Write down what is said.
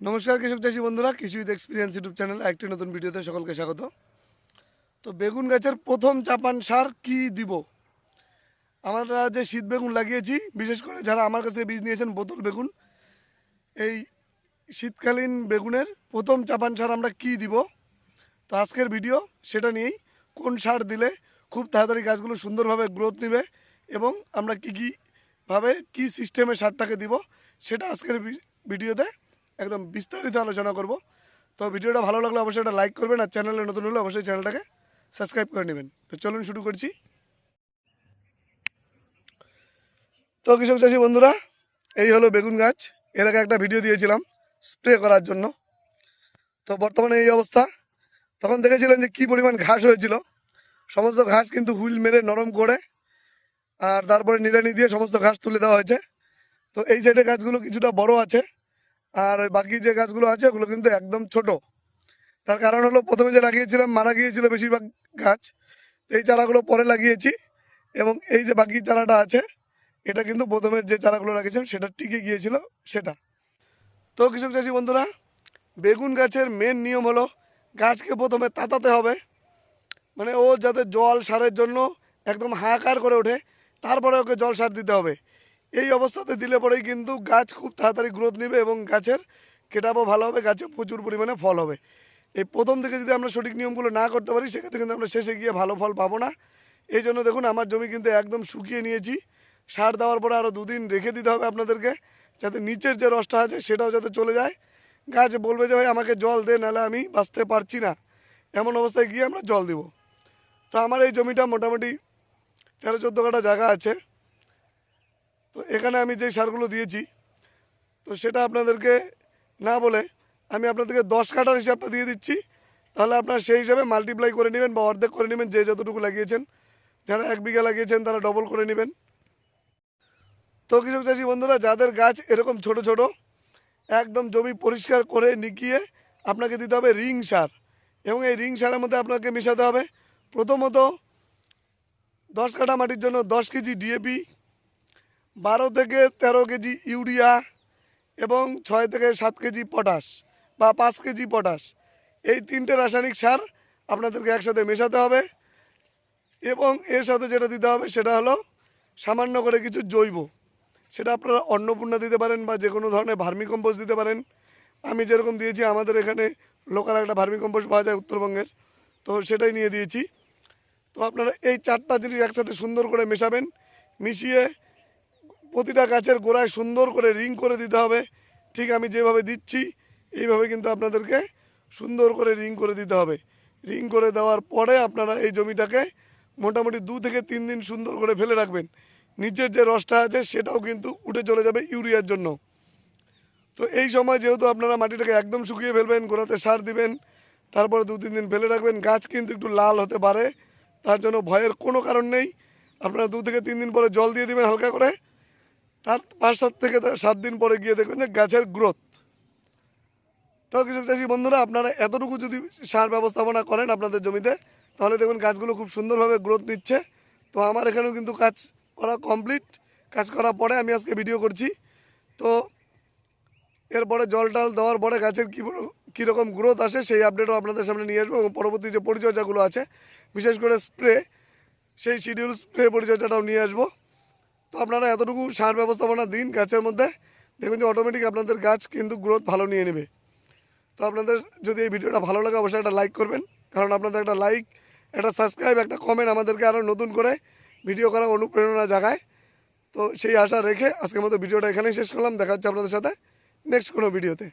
নমস্কার কৃষক চাষী বন্ধুরা, কৃষি উইথ এক্সপিরিয়েন্স ইউটিউব চ্যানেল একটি নতুন ভিডিওতে সকলকে স্বাগত। তো বেগুন গাছের প্রথম চাপান সার কি দিব? আমরা যে শীত বেগুন লাগিয়েছি, বিশেষ করে যারা আমার কাছে বীজ নিয়েছেন, বোতল বেগুন, এই শীতকালীন বেগুনের প্রথম চাপান সার আমরা কি দিব? তো আজকের ভিডিও সেটা নিয়েই, কোন সার দিলে খুব তাড়াতাড়ি গাছগুলো সুন্দরভাবে গ্রোথ নেবে এবং আমরা কী কীভাবে কী সিস্টেমে সারটাকে দিব, সেটা আজকের ভিডিওতে একদম বিস্তারিত আলোচনা করব। তো ভিডিওটা ভালো লাগলে অবশ্যই এটা লাইক করবেন আর চ্যানেলে নতুন হলে অবশ্যই চ্যানেলটাকে সাবস্ক্রাইব করে নেবেন। তো চলুন শুরু করছি। তো কৃষক চাষী বন্ধুরা, এই হলো বেগুন গাছ। এর আগে একটা ভিডিও দিয়েছিলাম স্প্রে করার জন্য। তো বর্তমানে এই অবস্থা। তখন দেখেছিলেন যে কি পরিমাণ ঘাস হয়েছিল। সমস্ত ঘাস কিন্তু হুইল মেরে নরম করে আর তারপরে নিড়ানি দিয়ে সমস্ত ঘাস তুলে দেওয়া হয়েছে। তো এই সাইডে গাছগুলো কিছুটা বড় আছে। আর বাকি যে গাছগুলো আছে, ওগুলো কিন্তু একদম ছোট। তার কারণ হলো, প্রথমে যে লাগিয়েছিলাম, মারা গিয়েছিল বেশিরভাগ গাছ। এই চারাগুলো পরে লাগিয়েছি। এবং এই যে বাকি চারাটা আছে, এটা কিন্তু প্রথমে যে চারাগুলো লাগিয়েছিলাম, সেটা টিকে গিয়েছিল সেটা। তো কৃষক চাষী বন্ধুরা, বেগুন গাছের মেন নিয়ম হলো, গাছকে প্রথমে তাতাতে হবে। মানে ও যাতে জল সারের জন্য একদম হাহাকার করে ওঠে, তারপরে ওকে জল সার দিতে হবে। এই অবস্থাতে দিলে পরেই কিন্তু গাছ খুব তাড়াতাড়ি গ্রোথ নেবে এবং গাছের কেটাবো ভালো হবে, গাছে প্রচুর পরিমাণে ফল হবে। এই প্রথম থেকে যদি আমরা সঠিক নিয়মগুলো না করতে পারি, সেক্ষেত্রে কিন্তু আমরা শেষে গিয়ে ভালো ফল পাবো না। এই জন্য দেখুন, আমার জমি কিন্তু একদম শুকিয়ে নিয়েছি। সার দেওয়ার পরে আরও দুদিন রেখে দিতে হবে আপনাদেরকে, যাতে নিচের যে রসটা আছে সেটাও যাতে চলে যায়। গাছ বলবে যে, ভাই, আমাকে জল দে, নাহলে আমি বাঁচতে পারছি না। এমন অবস্থায় গিয়ে আমরা জল দিব। তো আমার এই জমিটা মোটামুটি তেরো চোদ্দ কাটা জায়গা আছে। তো এখানে আমি যে সারগুলো দিয়েছি, তো সেটা আপনাদেরকে না বলে আমি আপনাদেরকে দশ কাটার হিসাবটা দিয়ে দিচ্ছি। তাহলে আপনারা সেই হিসাবে মাল্টিপ্লাই করে নেবেন বা অর্ধেক করে নেবেন, যে যতটুকু লাগিয়েছেন। যারা এক বিঘা লাগিয়েছেন, তারা ডবল করে নেবেন। তো কৃষক চাষি বন্ধুরা, যাদের গাছ এরকম ছোট ছোট, একদম জমি পরিষ্কার করে নিকিয়ে আপনাকে দিতে হবে রিং সার। এবং এই রিং সারের মধ্যে আপনাকে মেশাতে হবে প্রথমত দশ কাঠা মাটির জন্য দশ কেজি ডিএপি বারো থেকে তেরো কেজি ইউরিয়া এবং ছয় থেকে সাত কেজি পটাশ বা পাঁচ কেজি পটাশ। এই তিনটে রাসায়নিক সার আপনাদেরকে একসাথে মেশাতে হবে এবং এর সাথে যেটা দিতে হবে সেটা হলো সামান্য করে কিছু জৈব। সেটা আপনারা অন্নপূর্ণা দিতে পারেন বা যে কোনো ধরনের ভার্মি কম্পোস্ট দিতে পারেন। আমি যেরকম দিয়েছি, আমাদের এখানে লোকাল একটা ভার্মি কম্পোস্ট পাওয়া যায় উত্তরবঙ্গের। তো সেটাই নিয়ে দিয়েছি। তো আপনারা এই চারটা জিনিস একসাথে সুন্দর করে মেশাবেন, মিশিয়ে প্রতিটা গাছের গোড়ায় সুন্দর করে রিং করে দিতে হবে। ঠিক আমি যেভাবে দিচ্ছি, এইভাবে কিন্তু আপনাদেরকে সুন্দর করে রিং করে দিতে হবে। রিং করে দেওয়ার পরে আপনারা এই জমিটাকে মোটামুটি দু থেকে তিন দিন সুন্দর করে ফেলে রাখবেন। নিচের যে রসটা আছে সেটাও কিন্তু উঠে চলে যাবে ইউরিয়ার জন্য। তো এই সময় যেহেতু আপনারা মাটিটাকে একদম শুকিয়ে ফেলবেন, গোড়াতে সার দিবেন, তারপরে দু তিন দিন ফেলে রাখবেন, গাছ কিন্তু একটু লাল হতে পারে, তার জন্য ভয়ের কোনো কারণ নেই। আপনারা দু থেকে তিন দিন পরে জল দিয়ে দিবেন হালকা করে। তার পাঁচ সাত থেকে সাত দিন পরে গিয়ে দেখবেন যে গাছের গ্রোথ তো কৃষক চাষী বন্ধুরা, আপনারা এতটুকু যদি সার ব্যবস্থাপনা করেন আপনাদের জমিতে, তাহলে দেখবেন গাছগুলো খুব সুন্দরভাবে গ্রোথ নিচ্ছে। তো আমার এখানেও কিন্তু কাজ করা কমপ্লিট কাজ করার পরে আমি আজকে ভিডিও করছি। তো এরপরে জল টল দেওয়ার পরে গাছের কী কীরকম গ্রোথ আসে সেই আপডেটও আপনাদের সামনে নিয়ে আসব এবং পরবর্তী যে পরিচর্যাগুলো আছে, বিশেষ করে স্প্রে সেই শিডিউল স্প্রে পরিচর্যাটাও নিয়ে আসব। আপনারা এতটুকু সার ব্যবস্থাপনা দিন গাছের মধ্যে দেখবেন যে অটোমেটিক আপনাদের গাছ কিন্তু গ্রোথ ভালো নিয়ে নেবে। তো আপনাদের যদি এই ভিডিওটা ভালো লাগে, অবশ্যই একটা লাইক করবেন। কারণ আপনাদের একটা লাইক একটা সাবস্ক্রাইব একটা কমেন্ট আমাদেরকে আরও নতুন করে ভিডিও করার অনুপ্রেরণা জাগায়। তো সেই আশা রেখে আজকের মতো ভিডিওটা এখানেই শেষ করলাম। দেখা হচ্ছে আপনাদের সাথে নেক্সট কোনো ভিডিওতে